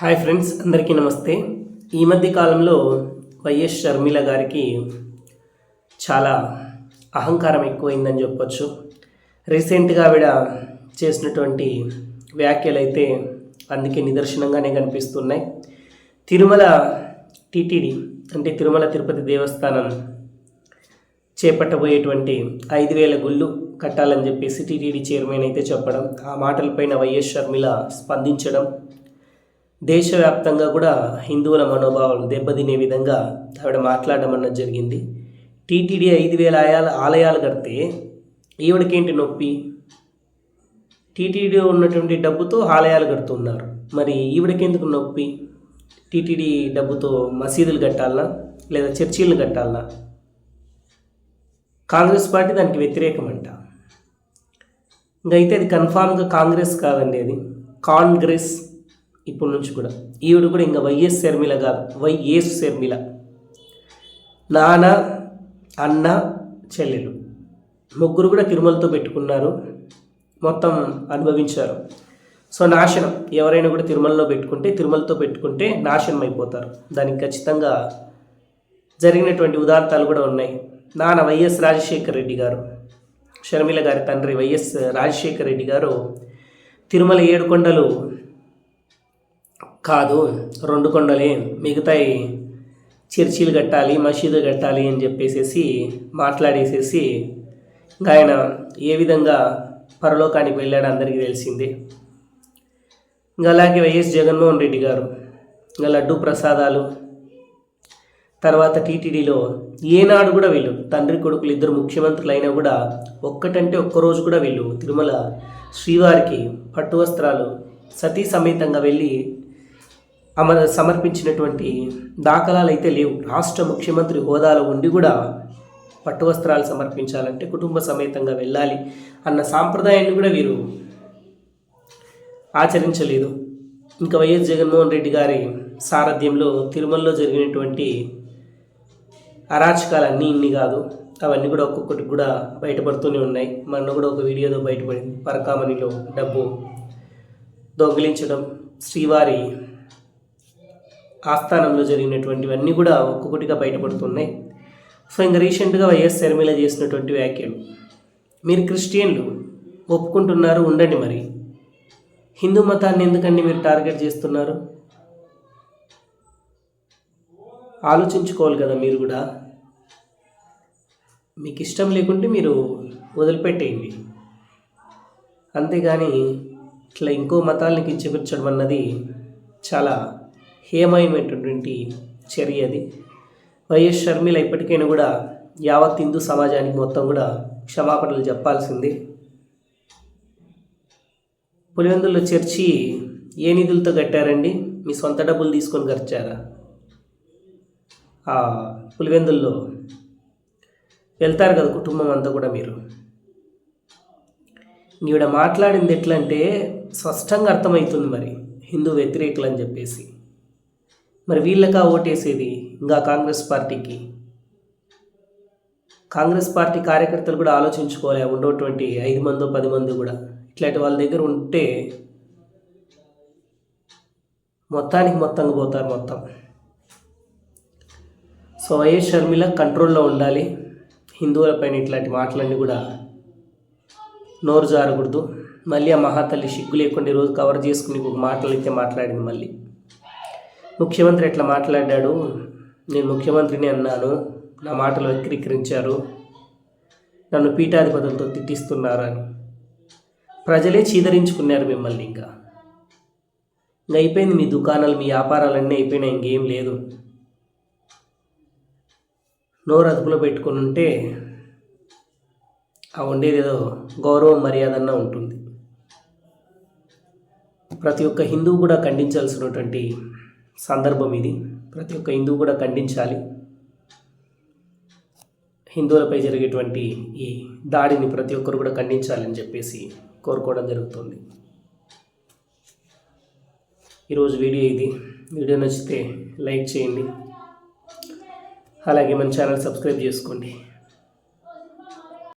Hi friends అందరికీ నమస్తే. ఈ మధ్య కాలంలో వైఎస్ షర్మిల గారికి చాలా అహంకారం ఎక్కువైందని చెప్పొచ్చు. రీసెంట్గా ఆవిడ చేసినటువంటి వ్యాఖ్యలు అయితే అందుకే నిదర్శనంగానే కనిపిస్తున్నాయి. తిరుమల టీటీడీ అంటే తిరుమల తిరుపతి దేవస్థానం చేపట్టబోయేటువంటి ఐదు వేల గుళ్ళు కట్టాలని చెప్పేసి టీటీడీ చైర్మన్ అయితే చెప్పడం ఆ మాటలపైన వైఎస్ షర్మిల స్పందించడం దేశవ్యాప్తంగా కూడా హిందువుల మనోభావాలు దెబ్బతినే విధంగా ఆవిడ మాట్లాడడం అన్నది జరిగింది. టీటీడీ ఐదు వేల ఆయాలు ఆలయాలు కడితే ఈవిడకేంటి నొప్పి? టీటీడీ ఉన్నటువంటి డబ్బుతో ఆలయాలు కడుతున్నారు. మరి ఈవిడకెందుకు నొప్పి? టీటీడీ డబ్బుతో మసీదులు కట్టాలనా? లేదా చర్చీలు కట్టాలనా? కాంగ్రెస్ పార్టీ దానికి వ్యతిరేకమంట. ఇంకైతే అది కన్ఫామ్గా కాంగ్రెస్ కాదండి అది. కాంగ్రెస్ ఇప్పటి నుంచి కూడా. ఈవిడ కూడా ఇంకా వైఎస్ శర్మిల కాదు వైఎస్ శర్మిల నాన్న అన్న చెల్లెలు. ముగ్గురు కూడా తిరుమలతో పెట్టుకున్నారు మొత్తం అనుభవించారు. సో నాశనం. ఎవరైనా కూడా తిరుమలలో పెట్టుకుంటే తిరుమలతో పెట్టుకుంటే నాశనం అయిపోతారు. దానికి ఖచ్చితంగా జరిగినటువంటి ఉదాంతాలు కూడా ఉన్నాయి. నాన్న వైఎస్ రాజశేఖర్ రెడ్డి గారు షర్మిల గారి తండ్రి వైఎస్ రాజశేఖర్ రెడ్డి గారు తిరుమల ఏడుకొండలు కాదు రెండు కొండలే మిగతాయి. చర్చీలు కట్టాలి మసీదు కట్టాలి అని చెప్పేసేసి మాట్లాడేసేసి ఇంకా ఆయన ఏ విధంగా పరలోకానికి వెళ్ళాడో అందరికీ తెలిసిందే. ఇంకా అలాగే వైఎస్ జగన్మోహన్ రెడ్డి గారు ఇంకా లడ్డు ప్రసాదాలు తర్వాత టీటీడీలో ఏనాడు కూడా వీళ్ళు తండ్రి కొడుకులు ఇద్దరు ముఖ్యమంత్రులు అయినా కూడా ఒక్కటంటే ఒక్కరోజు కూడా వీళ్ళు తిరుమల శ్రీవారికి పట్టు వస్త్రాలు సతీ సమేతంగా వెళ్ళి అమ సమర్పించినటువంటి దాఖలాలు అయితే లేవు. రాష్ట్ర ముఖ్యమంత్రి హోదాలో ఉండి కూడా పట్టు వస్త్రాలు సమర్పించాలంటే కుటుంబ సమేతంగా వెళ్ళాలి అన్న సాంప్రదాయాన్ని కూడా వీరు ఆచరించలేదు. ఇంకా వైఎస్ జగన్మోహన్ రెడ్డి గారి సారథ్యంలో తిరుమలలో జరిగినటువంటి అరాచకాలు అన్నీ ఇన్ని కాదు. అవన్నీ కూడా ఒక్కొక్కటి కూడా బయటపడుతూనే ఉన్నాయి. మొన్న కూడా ఒక వీడియోలో బయటపడింది. పరకామణిలో డబ్బు దొంగిలించడం శ్రీవారి ఆస్థానంలో జరిగినటువంటివన్నీ కూడా ఒక్కొక్కటిగా బయటపడుతున్నాయి. సో ఇంకా రీసెంట్గా వైఎస్ శర్మిల చేసినటువంటి వ్యాఖ్యలు. మీరు క్రిస్టియన్లు ఒప్పుకుంటున్నారు ఉండండి మరి. హిందూ మతాన్ని ఎందుకండి మీరు టార్గెట్ చేస్తున్నారు? ఆలోచించుకోవాలి కదా మీరు కూడా. మీకు ఇష్టం లేకుంటే మీరు వదిలిపెట్టేయండి. అంతేగాని ఇట్లా ఇంకో మతాలని కించపరచడం అన్నది చాలా హేమయమైనటువంటి చర్య అది. వైఎస్ షర్మిల ఇప్పటికైనా కూడా యావత్ హిందూ సమాజానికి మొత్తం కూడా క్షమాపణలు చెప్పాల్సింది. పులివెందుల్లో చర్చి ఏ నిధులతో కట్టారండి? మీ సొంత డబ్బులు తీసుకొని ఖర్చారా పులివెందుల్లో వెళ్తారు కదా కుటుంబం అంతా కూడా మీరు. ఈవిడ మాట్లాడింది ఎట్లా అంటే స్పష్టంగా అర్థమవుతుంది మరి హిందూ వ్యతిరేకులు అని చెప్పేసి. మరి వీళ్ళకా ఓటేసేది ఇంకా కాంగ్రెస్ పార్టీకి? కాంగ్రెస్ పార్టీ కార్యకర్తలు కూడా ఆలోచించుకోవాలి ఉండేటువంటి ఐదు మందో పది మంది కూడా. ఇట్లాంటి వాళ్ళ దగ్గర ఉంటే మొత్తానికి మొత్తంగా పోతారు మొత్తం. సో వైఎస్ షర్మిల కంట్రోల్లో ఉండాలి. హిందువులపైన ఇట్లాంటి మాటలన్నీ కూడా నోరు జారకూడదు. మళ్ళీ ఆ మహాతల్లి సిగ్గు లేకుండా ఈరోజు కవర్ చేసుకుని మాటలు అయితే మాట్లాడింది మళ్ళీ. ముఖ్యమంత్రి ఎట్లా మాట్లాడాడు? నేను ముఖ్యమంత్రిని అన్నాను. నా మాటలు వక్రీకరించారు. నన్ను పీఠాధిపతులతో తిట్టిస్తున్నారు అని ప్రజలే చీదరించుకున్నారు మిమ్మల్ని ఇంకా. ఇంకా అయిపోయింది మీ దుకాణాలు మీ వ్యాపారాలన్నీ అయిపోయినాయి ఇంకేం లేదు. నోరు అదుపులో పెట్టుకుని ఉంటే ఆ ఉండేది ఏదో గౌరవం మర్యాదన్న ఉంటుంది. ప్రతి ఒక్క హిందువు కూడా ఖండించాల్సినటువంటి సందర్భం ఇది. ప్రతి ఒక్క హిందువు కూడా ఖండించాలి. హిందువులపై జరిగేటువంటి ఈ దాడిని ప్రతి ఒక్కరు కూడా ఖండించాలని చెప్పేసి కోరుకోవడం జరుగుతుంది. ఈరోజు వీడియో ఇది. వీడియో నచ్చితే లైక్ చేయండి. అలాగే మన ఛానల్ సబ్స్క్రైబ్ చేసుకోండి.